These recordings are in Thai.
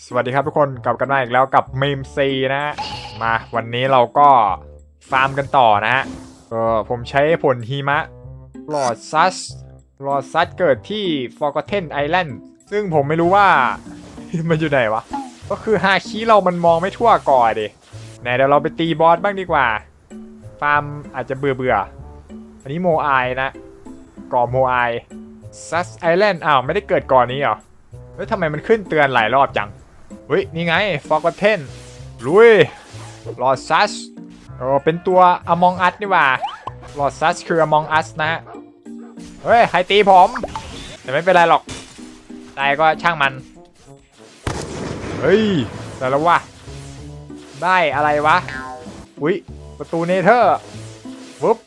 สวัสดีครับทุกคนกลับกันมาอีกแล้วกับเมมซีนะฮะมาวันนี้เราก็ฟาร์มกันต่อนะฮะเออผมใช้ผลหิมะหลอดซัสหลอดซัสเกิดที่ Forgotten Island ซึ่งผมไม่รู้ว่า มันอยู่ไหนวะ ก็คือฮาคิเรามันมองไม่ทั่วก่อนดิไหนเดี๋ยวเราไปตีบอสบ้างดีกว่า ฟาร์มอาจจะเบื่อเบื่อๆอันนี้โมไอนะก่อโมไอซัสไอแลนด์อ้าวไม่ได้เกิดก่อนนี้เหรอเฮ้ยทำไมมันขึ้นเตือนหลายรอบจัง ฮ้ย นี่ไง Forgotten ลุยลอดซัสโอ้เป็นตัว Among Us นี่ว่าลอดซัสคือ Among Us นะฮะเฮ้ย ใครตีผม แต่ไม่เป็นไรหรอกตายก็ช่างมัน เฮ้ย แต่แล้ววะได้อะไรวะ อุ้ยประตูเนเธอร์วึบ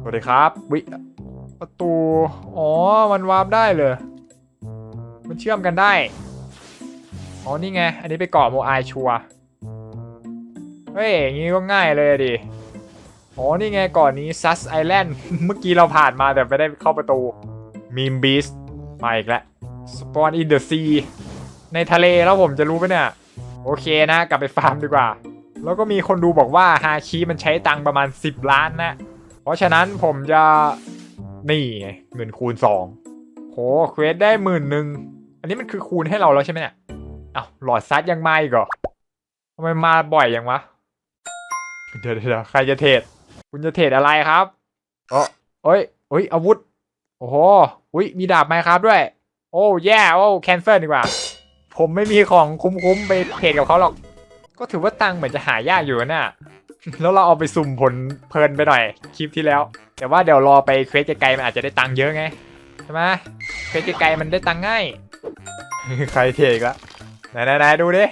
สวัสดีครับวิประตู อ๋อ มันวาร์ปได้เลย มันเชื่อมกันได้ อ๋อนี่ไง อันนี้ไปเกาะโมไอชัว เฮ้ย อย่างงี้ก็ง่ายเลยดิ อ๋อนี่ไงก่อนนี้ซัสไอแลนด์ เมื่อกี้เราผ่านมาแต่ไม่ได้เข้าประตูมีมบีสมาอีกแล้วสปอนอินเดอะซีในทะเลแล้วผมจะรู้ปะเนี่ย โอเคนะ กลับไปฟาร์มดีกว่า แล้วก็มีคนดูบอกว่าฮาคิมันใช้ตังประมาณ 10 ล้านนะ เพราะฉะนั้นผมจะนี่ไงเงินคูณ2โหเควสได้หมื่นหนึ่ง อันนี้มันคือคูณให้เราแล้วใช่ไหมเนี่ย เอ้าหลอดซัดยังมาอีกเหรอทำไมมาบ่อยยังวะ เดี๋ยวเดี๋ยวใครจะเทรดคุณจะเทรดอะไรครับเออเอ้ยเอ้ยอาวุธ โอ้โหอุ้ยมีดาบไหมครับด้วย โอ้แย่โอ้แคนเซิลดีกว่า ผมไม่มีของคุ้มๆไปเทรดกับเขาหรอก ก็ถือว่าตังค์เหมือนจะหายากอยู่นะแล้วเราเอาไปสุ่มผลเพลินไปหน่อยคลิปที่แล้ว แต่ว่าเดี๋ยวรอไปเควสไกลๆมันอาจจะได้ตังค์เยอะไงใช่ไหมเควสไกลๆมันได้ตังค์ง่ายใครเทอีกละ ไหนไหนไหนดูดิ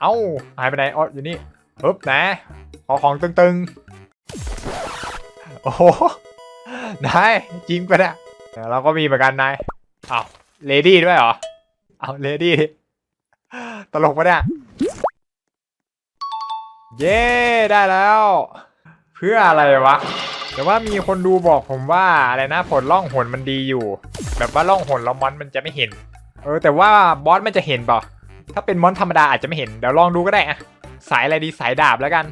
เอ้าหายไปไหนอ๋ออยู่นี่ปึ๊บนะขอของตึงๆ โอ้โหนายจริงปะเนี่ยเดี๋ยวเราก็มีเหมือนกันนายเอ้าเลดี้ด้วยเหรอเอาเลดี้ตลกปะเนี่ยเย้ได้แล้ว เพื่ออะไรวะแต่ว่ามีคนดูบอกผมว่าอะไรนะผลล่องหนมันดีอยู่ แบบว่าล่องหนแล้วมอนมันจะไม่เห็น เออแต่ว่าบอสมันจะเห็นเปล่า ถ้าเป็นมอนธรรมดาอาจจะไม่เห็น เดี๋ยวลองดูก็ได้อะสายอะไรดีสายดาบแล้วกัน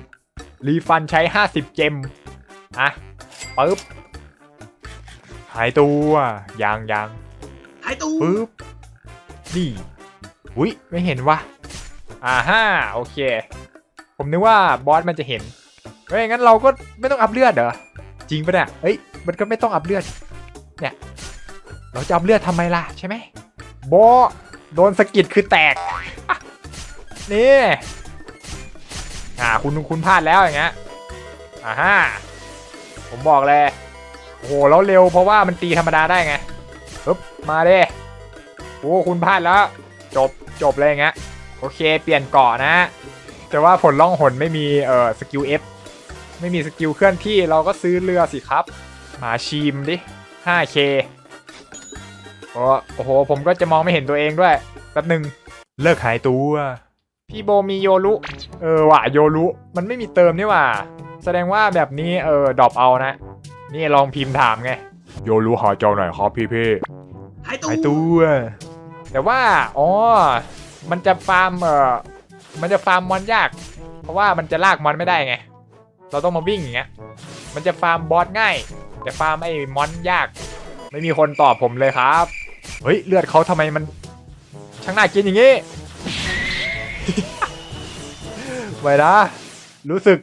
รีฟันใช้ 50 เจมอะปึ๊บ หายตัวยังยังหายตู้ปึ๊บนี่อุ้ยไม่เห็นวะอ่าฮ่าโอเค ผมนึกว่าบอสมันจะเห็นเฮ้ยงั้นเราก็ไม่ต้องอัพเลือดเหรอจริงปะเนี่ยเอ้ยมันก็ไม่ต้องอัพเลือด เนี่ย เราจะอัพเลือดทำไมล่ะใช่ไหมโบะ โดนสกิดคือแตก นี่อ่าคุณคุณพลาดแล้วอย่างเงี้ยอ่าฮ่าผมบอกเลยโอ้โหแล้วเร็วเพราะว่ามันตีธรรมดาได้ไงปึ๊บมาเด้โอ้คุณพลาดแล้ว จบจบเลยอย่างเงี้ยโอเคเปลี่ยนเกาะนะ แต่ว่าผลล่องหนไม่มีเอ่อสกิล F ไม่มีสกิลเคลื่อนที่เราก็ซื้อเรือสิครับหาชีมดิ 5K โอ้โอ้โห ผมก็จะมองไม่เห็นตัวเองด้วยแป๊บหนึ่งเลิกหายตัว พี่โบมีโยรุ เออว่ะโยรุ มันไม่มีเติมนี่หว่าแสดงว่าแบบนี้เออดรอปเอานะ นี่ลองพิมพ์ถามไง โยรุหาเจ้าหน่อยครับพี่พี่หายตู้หายตัว แต่ว่า อ๋อ มันจะฟาร์มเอ่อมันจะฟาร์มมอนยาก เพราะว่ามันจะลากมอนไม่ได้ไง เราต้องมาวิ่งอย่างเงี้ย มันจะฟาร์มบอสง่าย แต่ฟาร์มไอ้มอนยาก ไม่มีคนตอบผมเลยครับ เฮ้ยเลือดเขาทำไมมันช่างน่ากินอย่างงี้ไว้นะรู้สึก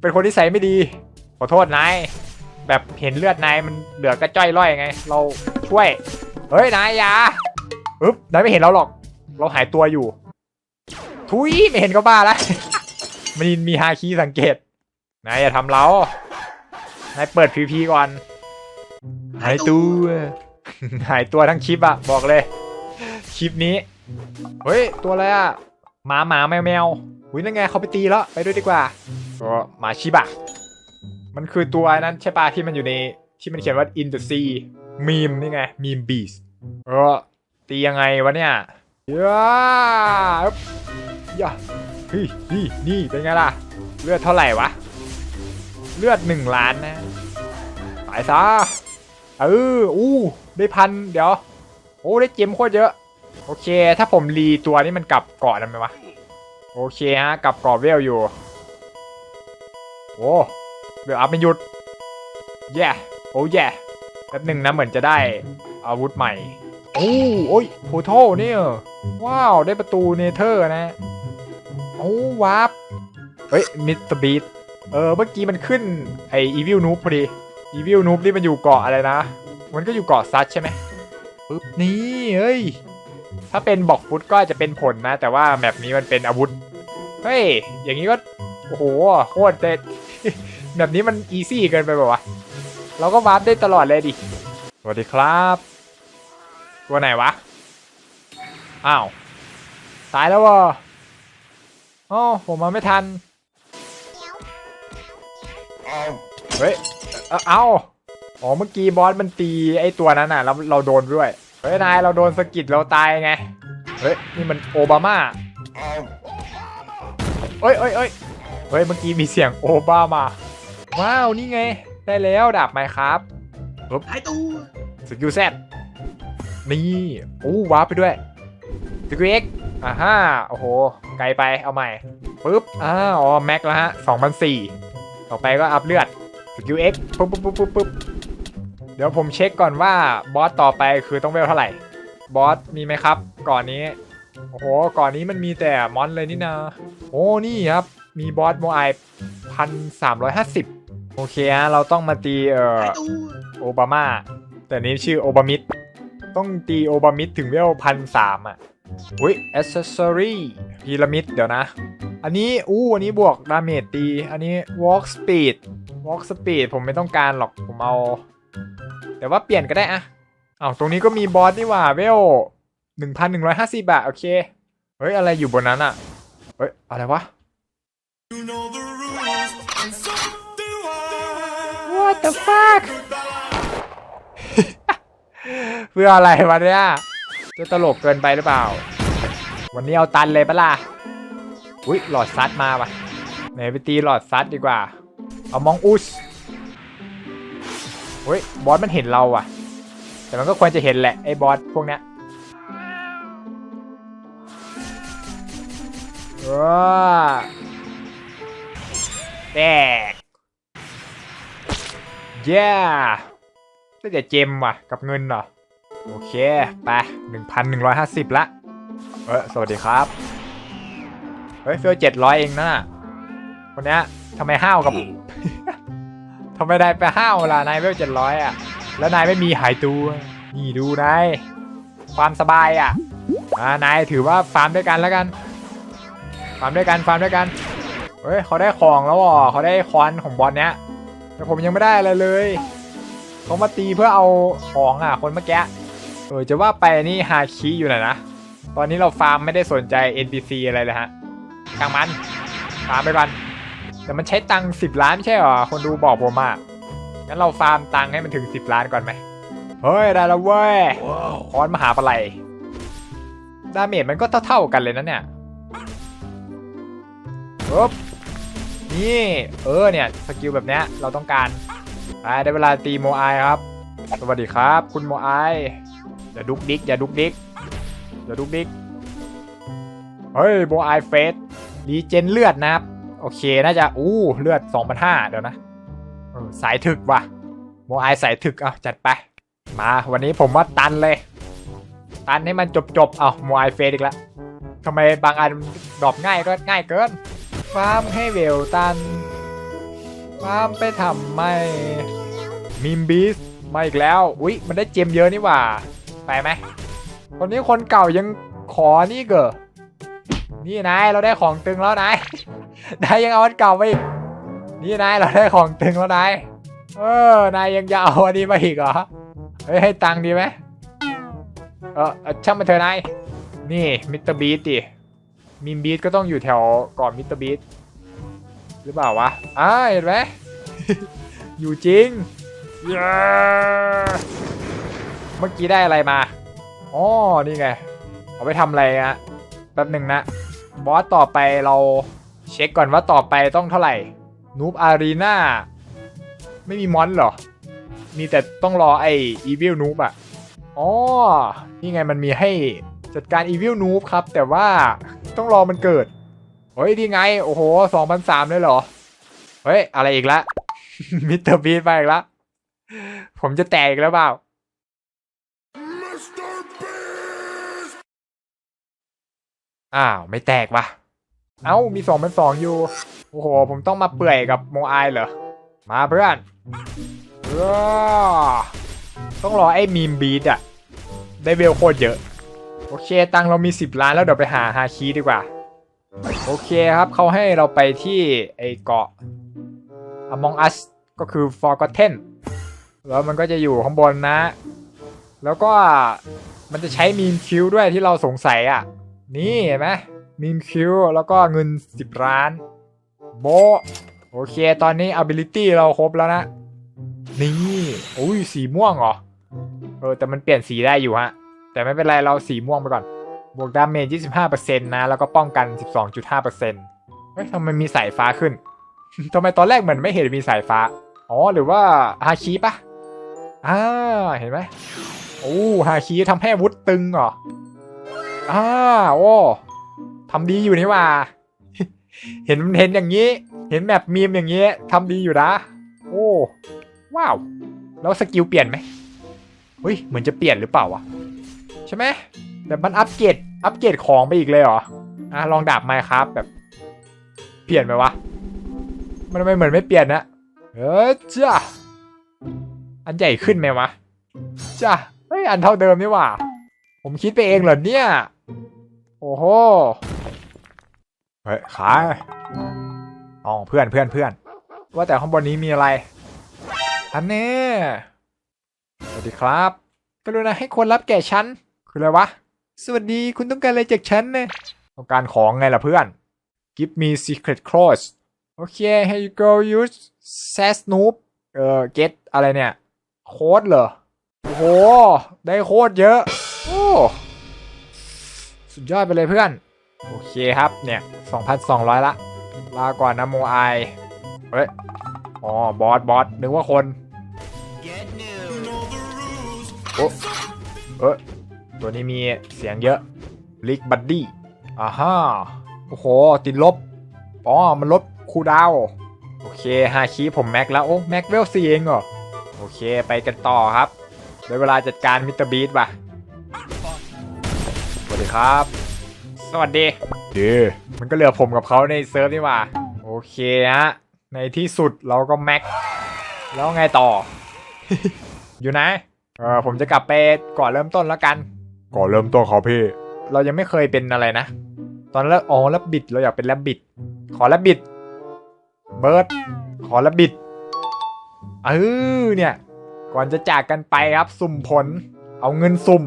เป็นคนที่ใส่ไม่ดี ขอโทษนายแบบเห็นเลือดนายมันเหลือกระจ้อยร่อยไง เราช่วย เฮ้ยนายอยาอึ๊บนายไม่เห็นเราหรอก เราหายตัวอยู่ ทุยไม่เห็นก็บ้าล้วมีมีฮาคีสังเกตนายอย่าทำเรานายเปิดพีพีก่อนหายตัว หายตัวทั้งคลิปอะบอกเลย คลิปนี้ เฮ้ย ตัวอะไรอะหมาหมาแมวแมวอุ้ยนั่นไงเขาไปตีแล้วไปด้วยดีกว่าก็หมาชิบะ มันคือตัวนั้นใช่ปะที่มันอยู่ในที่มันเขียนว่า in the sea meme นี่ไง meme beast เออตียังไงวะเนี่ยย่าย่าเฮ้ยนี่นี่เป็นไงล่ะ เลือดเท่าไหร่วะ เลือดหนึ่งล้านนะ ตายซะ เอออู้ได้พันเดี๋ยว โอ้ได้เจมโคตรเยอะ โอเค ถ้าผมรีตัวนี้มันกลับเกาะได้ไหมวะ โอเคฮะกลับเกาะเวลอยู่ โอ้เวลอัพไม่หยุด แย่ โอ้แย่แป๊บหนึ่งนะเหมือนจะได้อาวุธใหม่ โอ้โอ้ยโพโทเนี่ยว้าวได้ประตูเนเธอร์นะโอ้วาร์ปเฮ้ยมิสเตอร์บีทเออเมื่อกี้มันขึ้นไออีวิลนูพอดี อีวิลนูบนี่มันอยู่เกาะอะไรนะ มันก็อยู่เกาะซัดใช่ไหมปึ๊บนี่เฮ้ย ถ้าเป็นบอกฟุตก็อาจจะเป็นผลนะ แต่ว่าแมปนี้มันเป็นอาวุธ เฮ้ย อย่างนี้ก็ โอ้โห โคตรเด็ดแบบนี้มันอีซี่เกินไปแบบวะ เราก็วาร์ปได้ตลอดเลยดิ สวัสดีครับ ตัวไหนวะ อ้าว ตายแล้ววะอ๋อผมมาไม่ทัน เฮ้ย เอ้าเอ้าอ๋อเมื่อกี้บอสมันตีไอ้ตัวนั้นน่ะแล้วเราโดนด้วยเฮ้ยนายเราโดนสกิดเราตายไงเฮ้ยนี่มันโอบามาเอ้ยเอ้ยเอ้ยเฮ้ยเมื่อกี้มีเสียงโอบามาว้าวนี่ไง ได้แล้วดาบไหมครับหายตัวสกิลแซดนี่โอ้ว้าร์ปไปด้วยสกิลเอ็กอ่าฮ่าโอ้โห ไกลไปเอาใหม่ปึ๊บอ่าอ๋อแม็กแล้วฮะสองพันสี่ต่อไปก็อัพเลือด สกิลเอ็กปุ๊บปุ๊บปุ๊บปุ๊บปุ๊บเดี๋ยวผมเช็คก่อนว่าบอสต่อไปคือต้องเวลเท่าไหร่ บอสมีไหมครับ ก่อนนี้ โอ้โห ก่อนนี้มันมีแต่มอนเลยนี่นาโอ้ นี่ครับ มีบอสโมไอพันสามร้อยห้าสิบโอเคฮะเราต้องมาตีเอ่อโอบามา แต่นี้ชื่อโอบามิดต้องตีโอบามิดถึงเวลพันสามอะอุ้ยอ c เซสซอรี่พีระมิดเดี๋ยวนะ อันนี้ อู้ อันนี้บวกดาเมจตี อันนี้วอล์กสปีด walk speed walk speed ผมไม่ต้องการหรอกผมเอา แต่ว่าเปลี่ยนก็ได้อะเอาวตรงนี้ก็มีบอสนี่หว่าเวลหนึ่งพันหนึ่งร้อยห้าสิบอะโอเค เฮ้ย อะไรอยู่บนนั้นอะเฮ้ย อะไรวะ You know the rules, and so do I. What the fuck เพื่ออะไรวะเนี่ยจะตลกเกินไปหรือเปล่า วันนี้เอาตันเลยปะล่ะ อุ้ยหลอดซัดมาปะไหนไปตีหลอดซัดดีกว่า เอามองอุสเฮ้ยบอสมันเห็นเราอะแต่มันก็ควรจะเห็นแหละไอ้บอสพวกเนี้ยว้าแตกเย้ได้แต่เจมว่ะกับเงินเหรอ โอเค ไปหนึ่งพันหนึ่งร้อยห้าสิบละ เออสวัสดีครับ เฮ้ยเฟลเจ็ดร้อยเองนะคนเนี้ยทำไมห้าวกับ ทำไมได้ไปห้าวเวลานายเวลเจ็ดร้อยอะ แล้วนายไม่มีหายตัว นี่ดูนายความสบายอะอ่านายถือว่าฟาร์มด้วยกันแล้วกัน ฟาร์มด้วยกันฟาร์มด้วยกันเฮ้ยเขาได้ของแล้วอะเขาได้คอนของบอลเนี้ยแต่ผมยังไม่ได้อะไรเลยเขามาตีเพื่อเอาของอะคนเมื่อกี้เออจะว่าไปนี่ฮาคิอยู่นะนะ ตอนนี้เราฟาร์มไม่ได้สนใจ NPC อะไรเลยฮะช่างมันฟาร์มไปก่อน แต่มันใช้ตังค์สิบล้านไม่ใช่เหรอ คนดูบอกผมอะงั้นเราฟาร์มตังค์ให้มันถึงสิบล้านก่อนไหมเฮ้ย ได้แล้วเว้ย Wow. คอนมหาปลัยดาเมจมันก็เท่าๆกันเลยนะเนี่ยปึ๊บนี่เออเนี่ยสกิลแบบเนี้ยเราต้องการไปได้เวลาตีโมไอครับ สวัสดีครับ คุณโมไออย่าดุกดิกอย่าดุกดิกอย่าดุกดิกเฮ้ยโมไอเฟสรีเจนเลือดนะครับ โอเค น่าจะ อู้เลือด2,500เดี๋ยวนะสายถึกว่ะ โมไอสายถึก เอาจัดไป มาวันนี้ผมว่าตันเลย ตันให้มันจบจบเอาโมไอเฟสอีกแล้วทำไมบางอันดรอปง่ายก็ง่ายเกิน ฟาร์มให้เวลตัน ฟาร์มไปทำไม่มิมบีสมาอีกแล้ว อุ๊ย มันได้เจมเยอะนี่ว่า ไปไหมคนนี้คนเก่ายังขอนี่เกอ นี่นายเราได้ของตึงแล้วนายนายยังเอาอันเก่าไปอีกนี่นายเราได้ของตึงแล้วนายเออนายยังจะเอาอันนี้มาอีกเหรอเฮ้ยให้ตังค์ดีไหมเออเอาช่างมันเถอะนายนี่มิสเตอร์บีทดิมิมบีทก็ต้องอยู่แถวก่อนมิสเตอร์บีทหรือเปล่าวะอ้าเห็นไหมอยู่จริงเย้เมื่อกี้ได้อะไรมาอ๋อนี่ไง เอาไปทำอะไรอะแป๊บหนึ่งนะ บอสต่อไปเราเช็คก่อนว่าต่อไปต้องเท่าไหร่นูบอารีนาไม่มีมอนเหรอ มีแต่ต้องรอไออีวิลนูบอะอ๋อ นี่ไงมันมีให้จัดการ Evil Noob ครับ แต่ว่าต้องรอมันเกิด เฮ้ยดีไง โอ้โหสองพันสามเลยเหรอ เฮ้ย อะไรอีกละมิสเตอร์บีทไปอีกละ ผมจะแตกอีกแล้วเปล่า อ้าว ไม่แตกวะเอ้ามีสองเป็นสองอยู่ โอ้โห ผมต้องมาเปื่อยกับโมไอายเหรอ มาเพื่อนต้องรอไอ้มีมบีดอะได้เวลโคตรเยอะ โอเค ตังเรามี 10 ล้านแล้วเดี๋ยวไปหาฮาคีดีกว่า โอเคครับเขาให้เราไปที่ไอเกาะ Among Us ก็คือ Forgotten แล้วมันก็จะอยู่ข้างบนนะ แล้วก็มันจะใช้มีมคิวด้วยที่เราสงสัยอะ นี่เห็นไหมมีมคิวแล้วก็เงิน 10 ล้าน โบโอเค ตอนนี้ ability เราครบแล้วนะ นี่อุ้ยสีม่วงเหรอ เออ แต่มันเปลี่ยนสีได้อยู่ฮะ แต่ไม่เป็นไร เราสีม่วงไปก่อน บวกดาเมจ25%นะ แล้วก็ป้องกัน 12.5%เฮ้ยทำไมมีสายฟ้าขึ้น ทำไมตอนแรกเหมือนไม่เห็นมีสายฟ้า อ๋อ หรือว่าฮาคิปะอ่า เห็นไหมโอ้ฮาคิทำให้วุธตึงเหรอ อ่าโอ้ทำดีอยู่นี่ว่า เห็นเห็นอย่างนี้ เห็นแบบมีมอย่างนี้ทำดีอยู่นะ โอ้ว้าว แล้วสกิลเปลี่ยนไหมเฮ้ยเหมือนจะเปลี่ยนหรือเปล่าวะใช่ไหมแต่มันอัปเกรดอัปเกรดของไปอีกเลยเหรออะลองดาบไมครับแบบ เปลี่ยนไหมวะ มันไม่เหมือนไม่เปลี่ยนนะเออจ้าอันใหญ่ขึ้นไหมวะจ้าเฮ้ยอันเท่าเดิมนี่ว่า ผมคิดไปเองเหรอเนี่ย โอ้โห เฮ้ยขายอ๋อเพื่อนเพื่อนเพื่อน ว่าแต่ข้างบนนี้มีอะไรอันนี้สวัสดีครับกรุณาให้คนรับแก่ฉัน คืออะไรวะ สวัสดีคุณต้องการอะไรจากฉันเนี่ยต้องการของไงล่ะเพื่อน Give me secret clothes โอเค here you go use sass noob เอ่อ get อะไรเนี่ย โค้ดเหรอ โอ้โห ได้โค้ดเยอะ โอ้ สุดยอดไปเลยเพื่อน โอเคครับเนี่ย 2,200 ละ ลาก่อนนะโมไอเฮ้ย อ๋อ บอส บอส นึกว่าคน โอ้เอยตัวนี้มีเสียงเยอะลิกบัดดี้อ่าฮะโอ้โห ติดลบ อ๋อ มันลดคูดาว โอเคฮาคีผมแม็กแล้ว โอ้แม็กเวลซีเองเหรอ โอเค ไปกันต่อครับได้เวลาจัดการมิสเตอร์บีทป่ะ วัสดีครับ สวัสดีเดีมันก็เหลือผมกับเขาในเซิร์ฟนี่หว่า โอเคฮะ ในที่สุดเราก็แม็ก แล้วไงต่อ อยู่ไหน เออผมจะกลับไปก่อนเริ่มต้นแล้วกัน ก่อนเริ่มต้นครับพี่ เรายังไม่เคยเป็นอะไรนะ ตอนแรกอ๋อแลบบิดเราอยากเป็นแลบบิด ขอแลบบิด เบิร์ด ขอแลบบิดเออเนี่ย ก่อนจะจากกันไปครับ สุ่มผล เอาเงินสุ่ม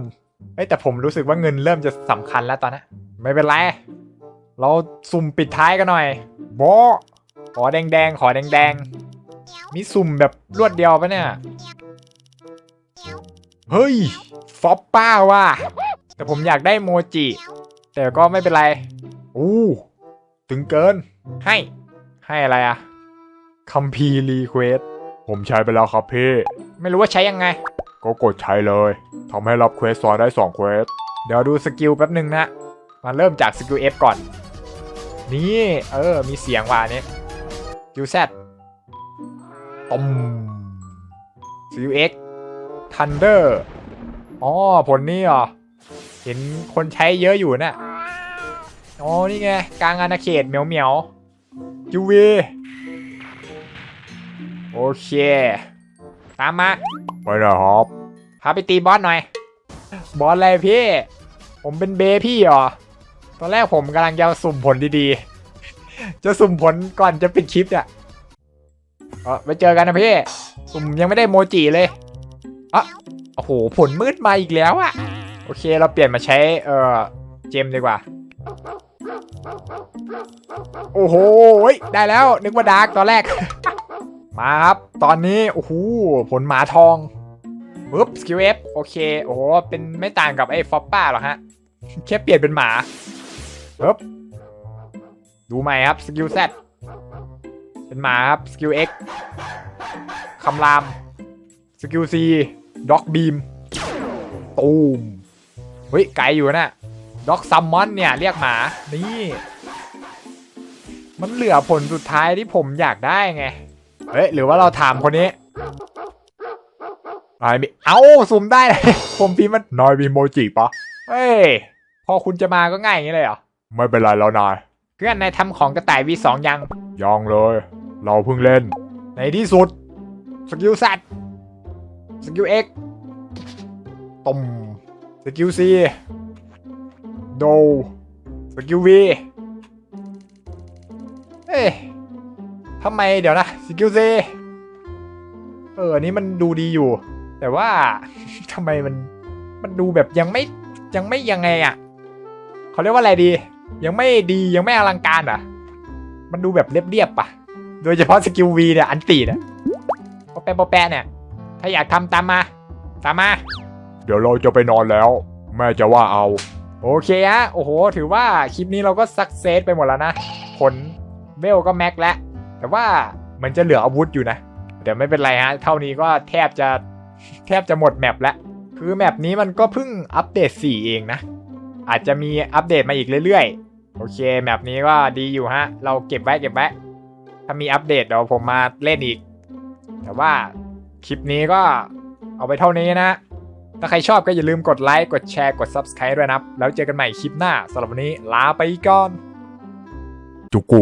เฮ้ยแต่ผมรู้สึกว่าเงินเริ่มจะสำคัญแล้วตอนนี้ไม่เป็นไร เราสุ่มปิดท้ายกันหน่อยโบะขอแดงๆ ขอแดงๆ มีสุ่มแบบรวดเดียวปะเนี่ย เฮ้ย ฟอปป้าว่ะ แต่ผมอยากได้โมจิ แต่ก็ไม่เป็นไร อู้ถึงเกิน ให้ ให้อะไรอะคัมพีรีเควส ผมใช้ไปแล้วครับพี่ ไม่รู้ว่าใช้ยังไง ก็กดใช้เลยทำให้รับเควสซ้อนได้2เควสเดี๋ยวดูสกิลแป๊บหนึ่งนะ มาเริ่มจากสกิล F ก่อน นี่เออ มีเสียงว่ะอันนี้สกิล Z ตมสกิล X Thunder อ๋อผลนี้เหรอ เห็นคนใช้เยอะอยู่น่ะอ๋อนี่ไง กลางอาณาเขตเหมียวเหมียวยูวีโอเค ตามมาไปนะครับพาไปตีบอสหน่อย บอสอะไรพี่ ผมเป็นเบพี่เหรอ ตอนแรกผมกำลังจะสุ่มผลดีๆ จะสุ่มผลก่อนจะปิดคลิปเนี่ยเออไปเจอกันนะพี่ สุ่มยังไม่ได้โมจิเลยอะโอ้โห ผลมืดมาอีกแล้วอะโอเค เราเปลี่ยนมาใช้ เอ่อ เจมดีกว่า โอ้โหเฮ้ยได้แล้ว นึกว่าดาร์กตอนแรก มาครับ ตอนนี้ โอ้โห ผลหมาทองปึ๊บสกิลเอฟโอเค โอ้โห เป็นไม่ต่างกับไอ้ฟอปป้าหรอกฮะ แค่เปลี่ยนเป็นหมาปึ๊บดูใหม่ครับ สกิลแซเป็นหมาครับ สกิลเอ็กคำราม สกิลซีด็อกบีม ตูม เฮ้ย ไกลอยู่นะด็อกซัมมอนเนี่ย เรียกหมา นี่ มันเหลือผลสุดท้ายที่ผมอยากได้ไง เฮ้ยหรือว่าเราถามคนนี้นายมีเอ้าซูมได้เลยผมพิมพ์มันนายมีโมจิปะเฮ้ยพอคุณจะมาก็ง่ายอย่างนี้เลยเหรอไม่เป็นไรแล้วนายเพื่อนนายทำของกระต่ายวีสองยังยังเลย เราเพิ่งเล่น ในที่สุดสกิลแซดสกิลเอ็กต้มสกิลซีโดสกิลวีเอ๊ะ ทำไมเดี๋ยวนะสกิลซีเอออันนี้มันดูดีอยู่ แต่ว่าทำไมมันมันดูแบบยังไม่ยังไม่ยังไงอะเขาเรียกว่าอะไรดี ยังไม่ดียังไม่อลังการอะ มันดูแบบเรียบๆปะโดยเฉพาะสกิลวีเนี่ยอันตีเนี่ยปอแปะปอแปะเนี่ย ถ้าอยากทำตามมา ตามมา เดี๋ยวเราจะไปนอนแล้ว แม่จะว่าเอา โอเคฮะโอ้โห ถือว่าคลิปนี้เราก็สักเซสไปหมดแล้วนะ ผลเวลก็แม็กแล้ว แต่ว่ามันจะเหลืออาวุธอยู่นะ แต่ไม่เป็นไรฮะ เท่านี้ก็แทบจะแทบจะหมดแมปแล้ว คือแมปนี้มันก็เพิ่งอัปเดต 4 เองนะ อาจจะมีอัปเดตมาอีกเรื่อยๆ โอเคแมปนี้ก็ดีอยู่ฮะ เราเก็บไว้เก็บไว้ ถ้ามีอัปเดตเดี๋ยวผมมาเล่นอีก แต่ว่าคลิปนี้ก็เอาไปเท่านี้นะ ถ้าใครชอบก็อย่าลืมกดไลค์ กดแชร์ กด Subscribe ด้วยนะแล้วเจอกันใหม่คลิปหน้าสำหรับวันนี้ลาไปก่อนจุกู